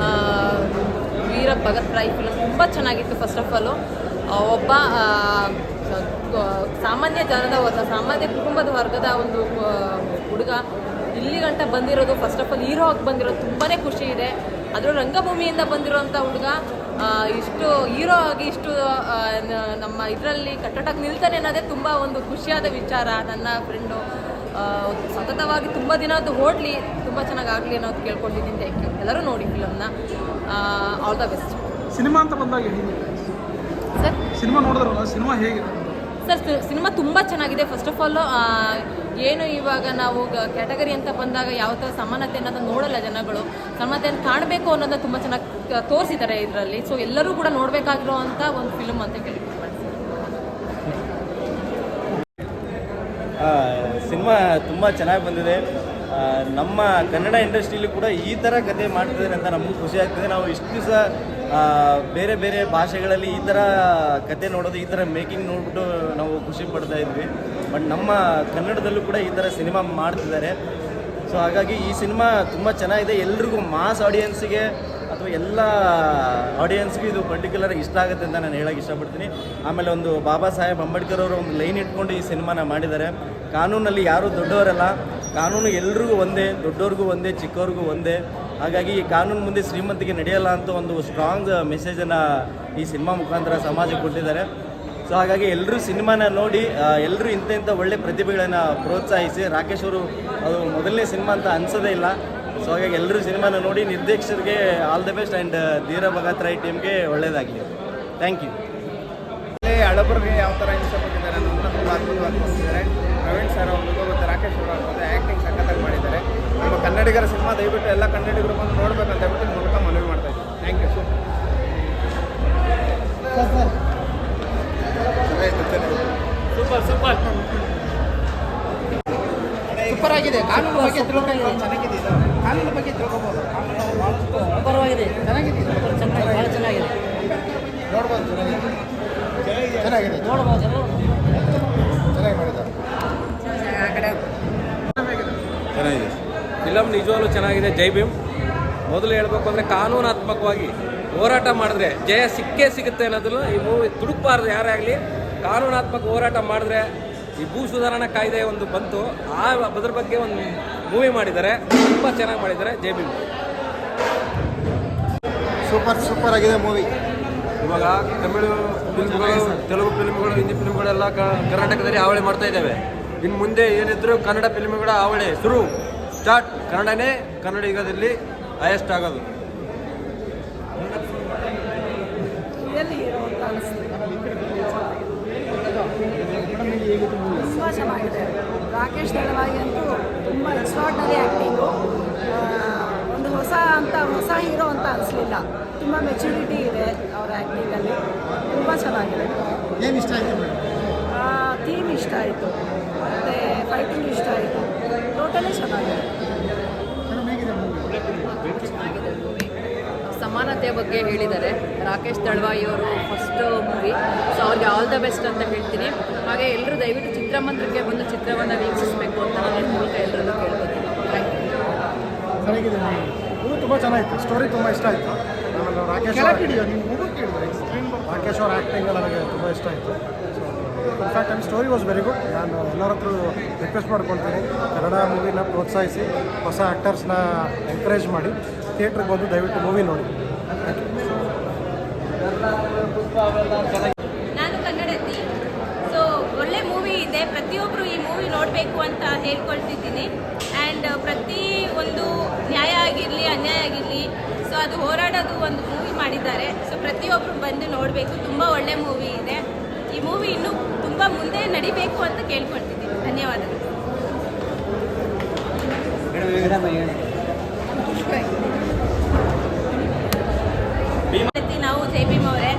ಆ, ವೀರ ಭಗತ್ ರಾಯ್ ಫಿಲಮ್ ತುಂಬ ಚೆನ್ನಾಗಿತ್ತು ಫಸ್ಟ್ ಆಫ್ ಆಲು ಒಬ್ಬ ಸಾಮಾನ್ಯ ಜನದ ವರ್ಗ ಸಾಮಾನ್ಯ ಕುಟುಂಬದ ವರ್ಗದ ಒಂದು ಹುಡುಗ ಇಲ್ಲಿ ಗಂಟ ಬಂದಿರೋದು ಫಸ್ಟ್ ಆಫ್ ಆಲ್ ಹೀರೋ ಆಗಿ ಬಂದಿರೋದು ತುಂಬಾ ಖುಷಿ ಇದೆ. ಅದರ ರಂಗಭೂಮಿಯಿಂದ ಬಂದಿರೋಂಥ ಹುಡುಗ ಇಷ್ಟು ಹೀರೋ ಆಗಿ ಇಷ್ಟು ನಮ್ಮ ಇದರಲ್ಲಿ ಕಟ್ಟಡಕ್ಕೆ ನಿಲ್ತಾನೆ ಅನ್ನೋದೇ ತುಂಬ ಒಂದು ಖುಷಿಯಾದ ವಿಚಾರ. ನನ್ನ ಫ್ರೆಂಡು ಸತತವಾಗಿ ತುಂಬ ದಿನ ಅದು ಓಡಲಿ ತುಂಬ ಚೆನ್ನಾಗಿ ಆಗಲಿ ಅನ್ನೋದು ಕೇಳ್ಕೊಂಡಿದ್ದೀನಿ ಥ್ಯಾಂಕ್ ಯು ಎಲ್ಲರೂ ನೋಡಿ ಫಿಲಮ್ನ. ಆಲ್ ದ ಬೆಸ್ಟ್ ಸಿನಿಮಾ ಅಂತ ಬಂದಾಗ ಸರ್? ಸಿನಿಮಾ ನೋಡಿದ್ರಲ್ಲ ಸಿನಿಮಾ ಹೇಗೆ ಸರ್ ಸಿನಿಮಾ ತುಂಬ ಚೆನ್ನಾಗಿದೆ. ಫಸ್ಟ್ ಆಫ್ ಆಲ್ ಏನು ಇವಾಗ ನಾವು ಕ್ಯಾಟಗರಿ ಅಂತ ಬಂದಾಗ ಯಾವ ಥರ ಸಮಾನತೆ ಅನ್ನೋದನ್ನ ನೋಡಲ್ಲ ಜನಗಳು. ಸಮಾನತೆಯನ್ನು ಕಾಣಬೇಕು ಅನ್ನೋದನ್ನ ತುಂಬ ಚೆನ್ನಾಗಿ ತೋರಿಸಿದ್ದಾರೆ ಇದರಲ್ಲಿ. ಸೊ ಎಲ್ಲರೂ ಕೂಡ ನೋಡಬೇಕಾಗಿರೋ ಅಂತ ಒಂದು ಫಿಲ್ಮ್ ಅಂತ ಕೇಳಿ ಸಿನಿಮಾ ತುಂಬ ಚೆನ್ನಾಗಿ ಬಂದಿದೆ. ನಮ್ಮ ಕನ್ನಡ ಇಂಡಸ್ಟ್ರಿಯಲ್ಲಿ ಕೂಡ ಈ ಥರ ಕತೆ ಮಾಡ್ತಿದ್ದಾರೆ ಅಂತ ನಮಗೂ ಖುಷಿ ಆಗ್ತಿದೆ. ನಾವು ಇಷ್ಟು ದಿವಸ ಬೇರೆ ಬೇರೆ ಭಾಷೆಗಳಲ್ಲಿ ಈ ಥರ ಕತೆ ನೋಡೋದು, ಈ ಥರ ಮೇಕಿಂಗ್ ನೋಡ್ಬಿಟ್ಟು ನಾವು ಖುಷಿ ಪಡ್ತಾ ಇದ್ವಿ. ಬಟ್ ನಮ್ಮ ಕನ್ನಡದಲ್ಲೂ ಕೂಡ ಈ ಥರ ಸಿನಿಮಾ ಮಾಡ್ತಿದ್ದಾರೆ. ಸೊ ಹಾಗಾಗಿ ಈ ಸಿನಿಮಾ ತುಂಬ ಚೆನ್ನಾಗಿದೆ. ಎಲ್ರಿಗೂ ಮಾಸ್ ಆಡಿಯನ್ಸಿಗೆ ಅಥವಾ ಎಲ್ಲ ಆಡಿಯನ್ಸ್ಗೂ ಇದು ಪರ್ಟಿಕ್ಯುಲರ್ ಇಷ್ಟ ಆಗುತ್ತೆ ಅಂತ ನಾನು ಹೇಳಕ್ಕೆ ಇಷ್ಟಪಡ್ತೀನಿ. ಆಮೇಲೆ ಒಂದು ಬಾಬಾ ಸಾಹೇಬ್ ಅಂಬೇಡ್ಕರ್ ಅವರು ಒಂದು ಲೈನ್ ಇಟ್ಕೊಂಡು ಈ ಸಿನಿಮಾನ ಮಾಡಿದ್ದಾರೆ. ಕಾನೂನಲ್ಲಿ ಯಾರೂ ದೊಡ್ಡವರಲ್ಲ. ಕಾನೂನು ಎಲ್ರಿಗೂ ಒಂದೇ ದೊಡ್ಡವ್ರಿಗೂ ಒಂದೇ ಚಿಕ್ಕವ್ರಿಗೂ ಒಂದೇ. ಹಾಗಾಗಿ ಈ ಕಾನೂನು ಮುಂದೆ ಶ್ರೀಮಂತಿಗೆ ನಡೆಯಲ್ಲ ಅಂತ ಒಂದು ಸ್ಟ್ರಾಂಗ್ ಮೆಸೇಜನ್ನು ಈ ಸಿನಿಮಾ ಮುಖಾಂತರ ಸಮಾಜಕ್ಕೆ ಕೊಟ್ಟಿದ್ದಾರೆ. ಸೊ ಹಾಗಾಗಿ ಎಲ್ಲರೂ ಸಿನಿಮಾನ ನೋಡಿ ಎಲ್ಲರೂ ಇಂಥ ಇಂಥ ಒಳ್ಳೆ ಪ್ರತಿಭೆಗಳನ್ನು ಪ್ರೋತ್ಸಾಹಿಸಿ, ರಾಕೇಶ್ ಅವರು ಅದು ಮೊದಲನೇ ಸಿನಿಮಾ ಅಂತ ಅನ್ಸೋದೇ ಇಲ್ಲ. ಸೊ ಹಾಗಾಗಿ ಎಲ್ಲರೂ ಸಿನಿಮಾನ ನೋಡಿ ನಿರ್ದೇಶಕರಿಗೆ all the best and Dheera Bhagat Rai ಟೀಮ್ಗೆ ಒಳ್ಳೆಯದಾಗಲಿ ಥ್ಯಾಂಕ್ ಯು ಹಳಬರಿಗೆ ಯಾವ ಥರ ಇಷ್ಟಪಟ್ಟಿದ್ದಾರೆ ಅನ್ನೋದನ್ನ ತುಂಬ ಅದ್ಭುತವಾಗಿ ತೋರಿಸಿದ್ದಾರೆ. ಪ್ರವೀಣ್ ಸರ್ ಅವ್ರಿಗೂ ಮತ್ತು ರಾಕೇಶ್ ಅವರು ಅವ್ರದ್ದು ಆ್ಯಕ್ಟಿಂಗ್ ಸಖತ್ತಾಗಿ ಮಾಡಿದ್ದಾರೆ. ನಮ್ಮ ಕನ್ನಡಿಗರ ಸಿನಿಮಾ ದಯವಿಟ್ಟು ಎಲ್ಲ ಕನ್ನಡಿಗರು ಬಂದು ನೋಡ್ಬೇಕಂತ ಹೇಳ್ಬಿಟ್ಟು ಮೂಲಕ ಮನವಿ ಮಾಡ್ತಾ ಇದ್ದೀನಿ. Thank you super super super ಆಗಿದೆ. ಕಾನೂನು ಬಗ್ಗೆ ತಿಳ್ಕೊಂಡು ಚೆನ್ನಾಗಿದೆ ಇದು. ಕಾನೂನು ಬಗ್ಗೆ ತಿಳ್ಕೊಬೋದು. ಕಾನೂನು ಭಾಳಷ್ಟು ಪರವಾಗಿದೆ. ಚೆನ್ನಾಗಿದೆ. ಚೆನ್ನಾಗಿ ಭಾಳ ಚೆನ್ನಾಗಿದೆ. ನೋಡ್ಬೋದು ಚೆನ್ನಾಗಿದೆ. ಚೆನ್ನಾಗಿದೆ. ನೋಡ್ಬೋದು ಚೆನ್ನಾಗಿ ಮಾಡಿದ್ದಾರೆ. ಚೆನ್ನಾಗಿದೆ. ಫಿಲಮ್ ನಿಜವಾಗ್ಲೂ ಚೆನ್ನಾಗಿದೆ. ಜೈ ಭೀಮ್. ಮೊದಲು ಹೇಳ್ಬೇಕು ಅಂದರೆ ಕಾನೂನಾತ್ಮಕವಾಗಿ ಹೋರಾಟ ಮಾಡಿದ್ರೆ ಜಯ ಸಿಕ್ಕೇ ಸಿಗುತ್ತೆ ಅನ್ನೋದನ್ನು ಈ ಮೂವಿ ತುಡುಕ್ಬಾರ್ದು ಯಾರೇ ಆಗಲಿ. ಕಾನೂನಾತ್ಮಕ ಹೋರಾಟ ಮಾಡಿದ್ರೆ ಈ ಭೂ ಸುಧಾರಣಾ ಕಾಯ್ದೆ ಒಂದು ಬಂತು. ಆ ಅದ್ರ ಬಗ್ಗೆ ಒಂದು ಮೂವಿ ಮಾಡಿದ್ದಾರೆ ತುಂಬ ಚೆನ್ನಾಗಿ ಮಾಡಿದ್ದಾರೆ ಜೆ ಬಿ ಸೂಪರ್ ಸೂಪರ್ ಆಗಿದೆ ಮೂವಿ. ಇವಾಗ ತಮಿಳು ಫಿಲ್ಮ್ಗಳು ತೆಲುಗು ಫಿಲ್ಮ್ಗಳು ಹಿಂದಿ ಫಿಲ್ಮ್ಗಳೆಲ್ಲ ಕರ್ನಾಟಕದಲ್ಲಿ ಹಾವಳಿ ಮಾಡ್ತಾ ಇದ್ದಾವೆ. ಇನ್ನು ಮುಂದೆ ಏನಿದ್ರು ಕನ್ನಡ ಫಿಲ್ಮ್ಗಳ ಹಾವಳಿ ಶುರು ಸ್ಟಾರ್ಟ್. ಕನ್ನಡನೇ ಕನ್ನಡಿಗದಲ್ಲಿ ಹೈಯೆಸ್ಟ್ ಆಗೋದು. ರಾಕೇಶ್ ತುಂಬ ಎಕ್ಸ್ಟ್ರಾರ್ಡನರಿ ಆ್ಯಕ್ಟಿಂಗು ಒಂದು ಹೊಸ ಅಂತ ಹೊಸ ಹೀರೋ ಅಂತ ಅನಿಸ್ಲಿಲ್ಲ. ತುಂಬ ಮೆಚುರಿಟಿ ಇದೆ ಅವರ ಆ್ಯಕ್ಟಿಂಗಲ್ಲಿ ತುಂಬ ಚೆನ್ನಾಗಿದೆ. ಏನು ಇಷ್ಟ ಆಯ್ತು ಥೀಮ್ ಇಷ್ಟ ಆಯಿತು. ಮತ್ತು ಫೈಟಿಂಗ್ ಇಷ್ಟ ಆಯಿತು. ಟೋಟಲಿ ಚೆನ್ನಾಗಿದೆ. ಚೆನ್ನಾಗಿದೆ ಮೂವಿ ಸಮಾನತೆ ಬಗ್ಗೆ ಹೇಳಿದ್ದಾರೆ. ರಾಕೇಶ್ ದಳ್ವಾಯಿ ಅವರು ಫಸ್ಟ್ ಮೂವಿ ಸೊ ಅವ್ರಿಗೆ ಆಲ್ ದ ಬೆಸ್ಟ್ ಅಂತ ಹೇಳ್ತೀನಿ. ಹಾಗೆ ಎಲ್ಲರೂ ದಯವಿಟ್ಟು ಚಿತ್ರಮಂದಿರಕ್ಕೆ ಬಂದು ಚಿತ್ರವನ್ನು ವೀಕ್ಷಿಸಬೇಕು ಅಂತ ನಾನು ಈ ಮೂಲಕ ಎಲ್ಲರಲ್ಲೂ ಕೇಳ್ಕೊತೀನಿ ಥ್ಯಾಂಕ್ ಯು ಚೆನ್ನಾಗಿದೆ ಇದು ತುಂಬ ಚೆನ್ನಾಗಿತ್ತು. ಸ್ಟೋರಿ ತುಂಬ ಇಷ್ಟ ಆಯಿತು. ಆಮೇಲೆ ರಾಕೇಶ್ ರಾಕೇಶ್ ಅವ್ರ ಆ್ಯಕ್ಟಿಂಗ್ ನನಗೆ ತುಂಬ ಇಷ್ಟ ಆಯಿತು. ಇನ್ಫ್ಯಾಕ್ಟ್ ನನ್ನ ಸ್ಟೋರಿ ವಾಸ್ ವೆರಿ ಗುಡ್ ನಾನು ಎಲ್ಲರ ಹತ್ರ ರಿಕ್ವೆಸ್ಟ್ ಮಾಡ್ಕೊಳ್ತೀನಿ. ಕನ್ನಡ ಮೂವಿನ ಪ್ರೋತ್ಸಾಹಿಸಿ ಹೊಸ ಆ್ಯಕ್ಟರ್ಸ್ನ ಎಂಕರೇಜ್ ಮಾಡಿ ಥಿಯೇಟ್ರಿಗೆ ಬಂದು ದಯವಿಟ್ಟು ಮೂವಿ ನೋಡಿ. ನಾನು ಕನ್ನಡತಿ ಸೊ ಒಳ್ಳೆ ಮೂವಿ ಇದೆ. ಪ್ರತಿಯೊಬ್ಬರು ಈ ಮೂವಿ ನೋಡಬೇಕು ಅಂತ ಹೇಳ್ಕೊಳ್ತಿದ್ದೀನಿ. ಆ್ಯಂಡ್ ಪ್ರತಿ ಒಂದು ನ್ಯಾಯ ಆಗಿರಲಿ ಅನ್ಯಾಯ ಆಗಿರಲಿ. ಸೊ ಅದು ಹೋರಾಡೋದು ಒಂದು ಮೂವಿ ಮಾಡಿದ್ದಾರೆ. ಸೊ ಪ್ರತಿಯೊಬ್ಬರು ಬಂದು ನೋಡಬೇಕು. ತುಂಬ ಒಳ್ಳೆ ಮೂವಿ ಇದೆ. ಈ ಮೂವಿ ಇನ್ನೂ ತುಂಬ ಮುಂದೆ ನಡಿಬೇಕು ಅಂತ ಕೇಳ್ಕೊಳ್ತಿದ್ದೀನಿ. ಧನ್ಯವಾದಗಳು. ನಾವು ಜೈ ಭೀಮ್ ಅವರೇ.